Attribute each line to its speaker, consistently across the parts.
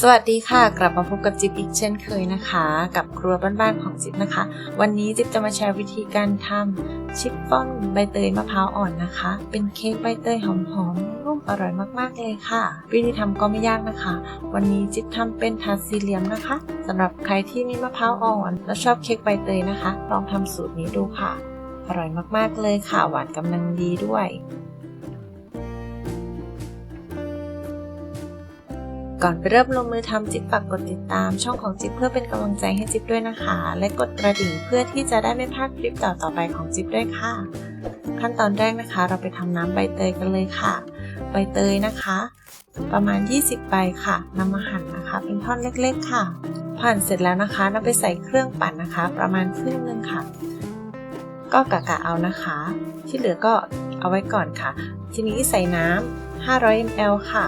Speaker 1: สวัสดีค่ะ กลับมาพบกับจิ๊บอีกเช่นเคยนะคะ กับครัวบ้านๆของจิ๊บนะคะ วันนี้จิ๊บจะมาแชร์วิธีการทำชิฟฟ่อนใบเตยมะพร้าวอ่อนนะคะ เป็นเค้กใบเตยหอมๆนุ่มอร่อยมากๆเลยค่ะ วิธีทำก็ไม่ยากนะคะ วันนี้จิ๊บทำเป็นถาดสี่เหลี่ยมนะคะสำหรับใครที่มีมะพร้าวอ่อนและชอบเค้กใบเตยนะคะ ลองทำสูตรนี้ดูค่ะ อร่อยมากๆเลยค่ะ หวานกำลังดีด้วย ก่อนไปเริ่มลงมือทำจิ๊บฝากกดติดตาม ช่องของจิ๊บเพื่อเป็นกำลังใจให้จิ๊บด้วยนะคะ และกดกระดิ่งเพื่อที่จะได้ไม่พลาดคลิปต่อๆไปของจิ๊บด้วยค่ะ ขั้นตอนแรกนะคะ เราไปทำน้ำใบเตยกันเลยค่ะ ใบเตยนะคะ ประมาณ 20ใบค่ะนำมาหั่นนะคะ เป็นท่อนเล็กๆค่ะผ่านเสร็จแล้วนะคะนำไปใส่เครื่องปั่นนะคะ ประมาณครึ่งนึงค่ะ ก็กะกะเอานะคะ ที่เหลือก็เอาไว้ก่อนค่ะ ทีนี้ใส่น้ำ500 ml ค่ะ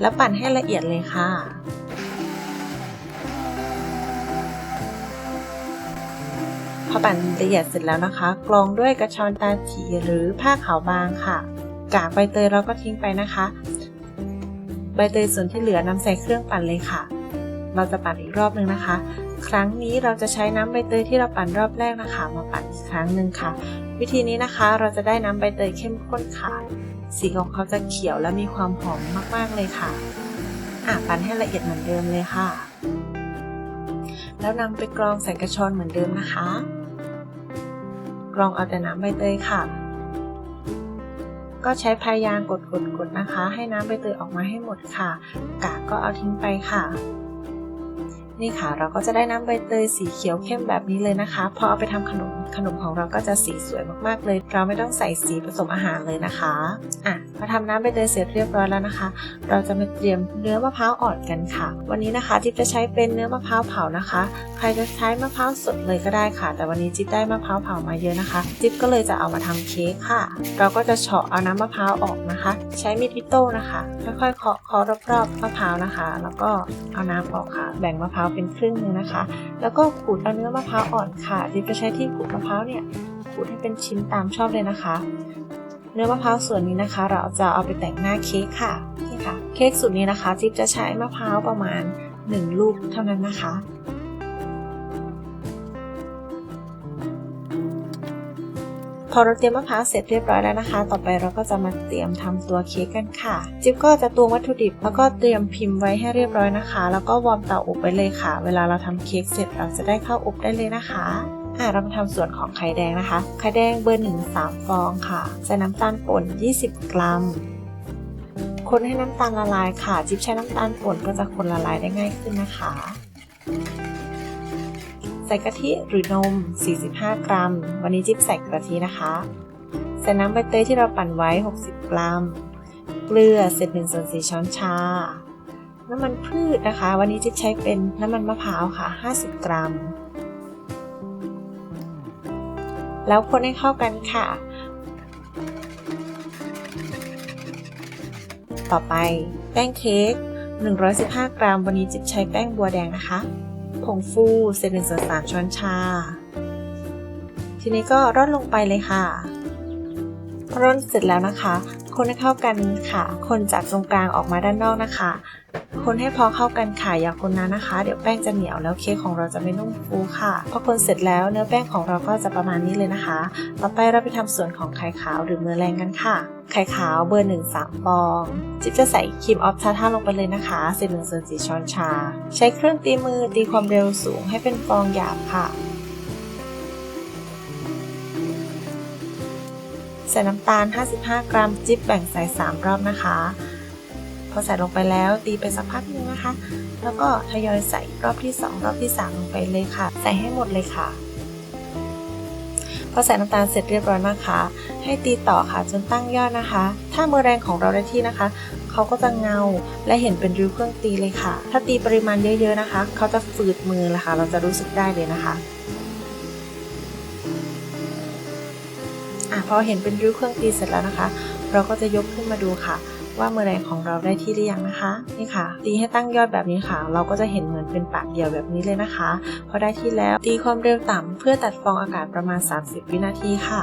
Speaker 1: แล้วปั่นให้ละเอียดเลยค่ะพอปั่นละเอียดเสร็จแล้วนะคะ กรองด้วยกระชอนตาถีหรือผ้าขาวบางค่ะ กากใบเตยเราก็ทิ้งไปนะคะ ใบเตยส่วนที่เหลือนำใส่เครื่องปั่นเลยค่ะ เราจะปั่นอีกรอบนึงนะคะ ครั้งนี้เราจะใช้น้ำใบเตยที่เราปั่นรอบแรกนะคะ มาปั่นอีกครั้งหนึ่งค่ะ วิธีนี้นะคะเราจะได้น้ำใบเตยเข้มข้นค่ะ สีของเขาจะเขียวและมีความหอมมากๆเลยค่ะอะปั่นให้ละเอียดเหมือนเดิมเลยค่ะ แล้วนำไปกรองใส่กระชอนเหมือนเดิมนะคะ กรองเอาแต่น้ำใบเตยค่ะ ก็ใช้พายางกดๆๆนะคะ ให้น้ำใบเตยออกมาให้หมดค่ะ กากก็เอาทิ้งไปค่ะ นี่ค่ะเราก็จะได้น้ำใบเตยสีเขียวเข้มแบบนี้เลยนะคะ พอเอาไปทำขนมขนมของเราก็จะสีสวยมากๆเลย เราไม่ต้องใส่สีผสมอาหารเลยนะคะอะพอทำน้ำใบเตยเสร็จเรียบร้อยแล้วนะคะ เราจะมาเตรียมเนื้อมะพร้าวอ่อนกันค่ะ วันนี้นะคะจิ๊บจะใช้เป็นเนื้อมะพร้าวเผานะคะ ใครจะใช้มะพร้าวสดเลยก็ได้ค่ะ แต่วันนี้จิ๊บได้มะพร้าวเผามาเยอะนะคะ จิ๊บก็เลยจะเอามาทำเค้กค่ะ เราก็จะเฉาะเอาน้ำมะพร้าวออกนะคะ ใช้มีดอิโต้นะคะค่อยๆเคาะเคาะรอบๆมะพร้าวนะคะ แล้วก็เอาน้ำออกค่ะ แบ่งมะพร้าวเป็นครึ่งนึงนะคะ แล้วก็ขูดเอาเนื้อมะพร้าวอ่อนค่ะจิ๊บจะใช้ที่ขูดมะพร้าวเนี่ยขูดให้เป็นชิ้นตามชอบเลยนะคะ เนื้อมะพร้าวส่วนนี้นะคะ เราจะเอาไปแต่งหน้าเค้กค่ะนี่ค่ะ เค้กสูตรนี้นะคะจิ๊บจะใช้มะพร้าวประมาณ 1 ลูกเท่านั้นนะคะ พอเราเตรียมมะพร้าวเสร็จเรียบร้อยแล้วนะคะ ต่อไปเราก็จะมาเตรียมทำตัวเค้กกันค่ะ จิ๊บก็จะตวงวัตถุดิบแล้วก็เตรียมพิมพ์ไว้ให้เรียบร้อยนะคะ แล้วก็วอร์มเตาอบไว้เลยค่ะ เวลาเราทำเค้กเสร็จเราจะได้เข้าอบได้เลยนะคะอะเรามาทำส่วนของไข่แดงนะคะ ไข่แดงเบอร์หนึ่งสามฟองค่ะ ใส่น้ำตาลป่น 20 กรัม คนให้น้ำตาลละลายค่ะ จิ๊บใช้น้ำตาลป่นก็จะคนละลายได้ง่ายขึ้นนะคะ ใส่กะทิหรือนม 45 กรัม วันนี้จิ๊บใส่กะทินะคะ ใส่น้ำใบเตยที่เราปั่นไว้ 60 กรัม เกลือเศษหนึ่งส่วนสี่ช้อนชา น้ำมันพืชนะคะ วันนี้จิ๊บใช้เป็นน้ำมันมะพร้าวค่ะ 50 กรัม แล้วคนให้เข้ากันค่ะ ต่อไปแป้งเค้ก115 กรัม วันนี้จิ๊บใช้แป้งบัวแดงนะคะ ผงฟูเศษหนึ่งส่วนสามช้อนชา ทีนี้ก็ร่อนลงไปเลยค่ะ ร่อนเสร็จแล้วนะคะ คนให้เข้ากันค่ะ คนจากตรงกลางออกมาด้านนอกนะคะ คนให้พอเข้ากันค่ะอย่าคนนานนะคะ เดี๋ยวแป้งจะเหนียวแล้วเค้กของเราจะไม่นุ่มฟูค่ะ พอคนเสร็จแล้วเนื้อแป้งของเราก็จะประมาณนี้เลยนะคะ ต่อไปเราไปทำส่วนของไข่ขาวหรือเมือแรงกันค่ะ ไข่ขาวเบอร์หนึ่งสามฟอง จิ๊บจะใส่ครีมออฟทาท่าลงไปเลยนะคะเศษหนึ่งส่วนสี่ช้อนชา ใช้เครื่องตีมือตีความเร็วสูงให้เป็นฟองหยาบค่ะใส่น้ำตาล 55 กรัม จิ๊บแบ่งใส่ 3 รอบนะคะ พอใส่ลงไปแล้วตีไปสักพักนึงนะคะ แล้วก็ทยอยใส่รอบที่ 2 รอบที่ 3 ลงไปเลยค่ะ ใส่ให้หมดเลยค่ะ พอใส่น้ำตาลเสร็จเรียบร้อยนะคะ ให้ตีต่อค่ะจนตั้งยอดนะคะ ถ้ามือแรงของเราได้ที่นะคะ เขาก็จะเงาและเห็นเป็นริ้วเครื่องตีเลยค่ะ ถ้าตีปริมาณเยอะๆนะคะ เขาจะฝืดมือลยค่ะ เราจะรู้สึกได้เลยนะคะอะพอเห็นเป็นริ้วเครื่องตีเสร็จแล้วนะคะ เราก็จะยกขึ้นมาดูค่ะ ว่ามือแรงของเราได้ที่หรือยังนะคะนี่ค่ะ ตีให้ตั้งยอดแบบนี้ค่ะ เราก็จะเห็นเหมือนเป็นปากเดี่ยวแบบนี้เลยนะคะ พอได้ที่แล้วตีความเร็วต่ำเพื่อตัดฟองอากาศประมาณ 30 วินาทีค่ะ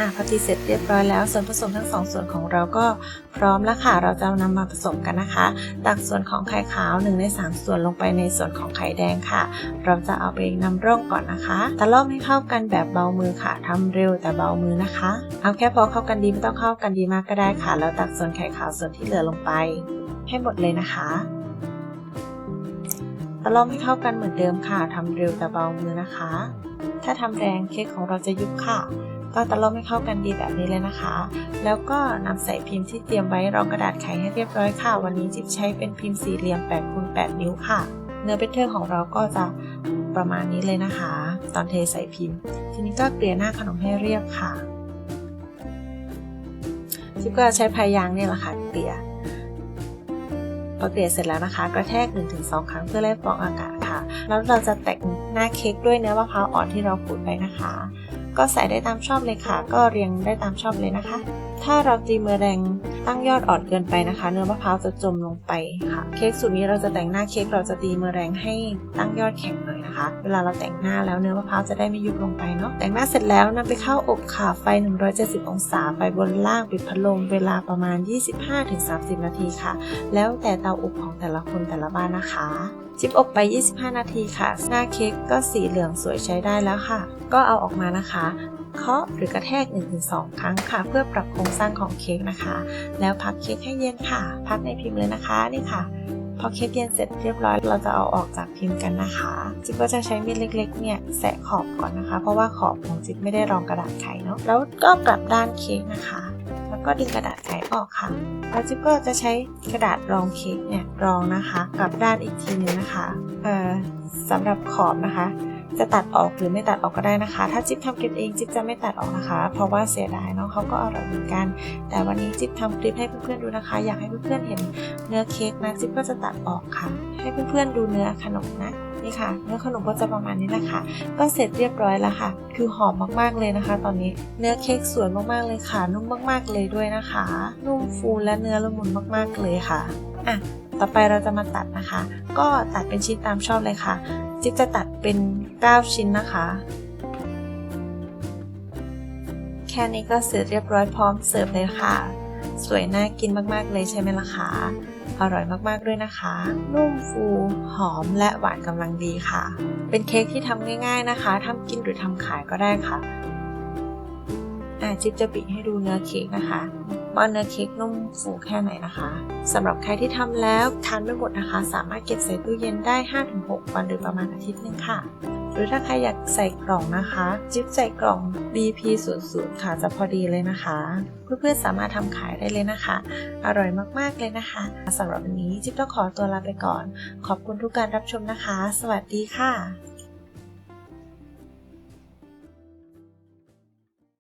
Speaker 1: อะพอตีเสร็จเรียบร้อยแล้ว ส่วนผสมทั้งสองส่วนของเราก็พร้อมแล้วค่ะ เราจะเอานำมาผสมกันนะคะ ตักส่วนของไข่ขาว1ใน3 ส่วนลงไปในส่วนของไข่แดงค่ะ เราจะเอาไปนำร่องก่อนนะคะตะล่อมให้เข้ากันแบบเบามือค่ะทำเร็วแต่เบามือนะคะ เอาแค่พอเข้ากันดีไม่ต้องเข้ากันดีมากก็ได้ค่ะ แล้วตักส่วนไข่ขาวส่วนที่เหลือลงไป ให้หมดเลยนะคะตะล่อมให้เข้ากันเหมือนเดิมค่ะ ทำเร็วแต่เบามือนะคะ ถ้าทำแรงเค้กของเราจะยุบค่ะ ก็ตะล่อมให้เข้ากันดีแบบนี้เลยนะคะ แล้วก็นำใส่พิมพ์ที่เตรียมไว้รองกระดาษไขให้เรียบร้อยค่ะ วันนี้จิ๊บใช้เป็นพิมพ์สี่เหลี่ยม8คูณ8นิ้วค่ะ เนื้อเบเทอร์ของเราก็จะประมาณนี้เลยนะคะ ตอนเทใส่พิมพ์ ทีนี้ก็เกลี่ยหน้าขนมให้เรียบค่ะจิ๊บก็ใช้พายางเนี่ยแหละค่ะเกลี่ยพอเกลี่ยเสร็จแล้วนะคะ กระแทก 1-2 ครั้งเพื่อไล่ฟองอากาศค่ะ แล้วเราจะแต่งหน้าเค้กด้วยเนื้อมะพร้าวอ่อนที่เราขูดไปนะคะ ก็ใส่ได้ตามชอบเลยค่ะ ก็เรียงได้ตามชอบเลยนะคะ ถ้าเราตีมือแรงตั้งยอดอ่อนเกินไปนะคะ เนื้อมะพร้าวจะจมลงไปค่ะ เค้กสูตรนี้เราจะแต่งหน้าเค้กเราจะตีมือแรงให้ตั้งยอดแข็งหน่อยนะคะ เวลาเราแต่งหน้าแล้วเนื้อมะพร้าวจะได้ไม่ยุบลงไปเนาะแต่งหน้าเสร็จแล้วนำไปเข้าอบค่ะไฟ 170 องศาไฟบนล่างปิดพัดลมเวลาประมาณ 25-30 นาทีค่ะ แล้วแต่เตาอบของแต่ละคนแต่ละบ้านนะคะ จิบอบไป 25 นาทีค่ะ หน้าเค้กก็สีเหลืองสวยใช้ได้แล้วค่ะ ก็เอาออกมานะคะเคาะหรือกระแทก 1-2 ครั้งค่ะ เพื่อปรับโครงสร้างของเค้กนะคะ แล้วพักเค้กให้เย็นค่ะ พักในพิมพ์เลยนะคะนี่ค่ะพอเค้กเย็นเสร็จเรียบร้อยเราจะเอาออกจากพิมพ์กันนะคะ จิ๊บก็จะใช้มีดเล็ก ๆ เนี่ยแสะขอบก่อนนะคะ เพราะว่าขอบของจิ๊บไม่ได้รองกระดาษไขเนาะแล้วก็กลับด้านเค้กนะคะ แล้วก็ดึงกระดาษไขออกค่ะแล้วจิ๊บก็จะใช้กระดาษรองเค้กเนี่ยรองนะคะกลับด้านอีกทีนึงนะคะเอ่อสำหรับขอบนะคะ จะตัดออกหรือไม่ตัดออกก็ได้นะคะ ถ้าจิ๊บทำคลิปเองจิ๊บจะไม่ตัดออกนะคะ เพราะว่าเสียดายเนาะเขาก็อร่อยเหมือนกัน แต่วันนี้จิ๊บทำคลิปให้เพื่อนๆดูนะคะ อยากให้เพื่อนๆเห็นเนื้อเค้กนะจิ๊บก็จะตัดออกค่ะ ให้เพื่อนๆดูเนื้อขนมนะ นี่ค่ะเนื้อขนมก็จะประมาณนี้นะคะ ก็เสร็จเรียบร้อยแล้วค่ะ คือหอมมากๆเลยนะคะ ตอนนี้เนื้อเค้กสวยมากๆเลยค่ะ นุ่มมากๆเลยด้วยนะคะ นุ่มฟูและเนื้อละมุนมากๆเลยค่ะอะต่อไปเราจะมาตัดนะคะ ก็ตัดเป็นชิ้นตามชอบเลยค่ะ จิ๊บจะตัดเป็น 9 ชิ้นนะคะ แค่นี้ก็เสร็จเรียบร้อยพร้อมเสิร์ฟเลยค่ะ สวยน่ากินมากๆเลยใช่ไหมล่ะคะ อร่อยมากๆด้วยนะคะ นุ่มฟู หอมและหวานกำลังดีค่ะ เป็นเค้กที่ทำง่ายๆนะคะทำกินหรือทำขายก็ได้ค่ะอะจิ๊บจะปิให้ดูเนื้อเค้กนะคะว่าเนื้อเค้กนุ่มฟูแค่ไหนนะคะสำหรับใครที่ทำแล้วทานไม่หมดนะคะ สามารถเก็บใส่ตู้เย็นได้ 5-6 วันหรือประมาณอาทิตย์นึงค่ะ รือถ้าใครอยากใส่กล่องนะคะ จิ๊บใส่กล่อง BP 0 0 ค่ะจะพอดีเลยนะคะ เพื่อนๆสามารถทำขายได้เลยนะคะ อร่อยมากๆเลยนะคะสำหรับวันนี้จิ๊บต้องขอตัวลาไปก่อน ขอบคุณทุกการรับชมนะคะ สวัสดีค่ะ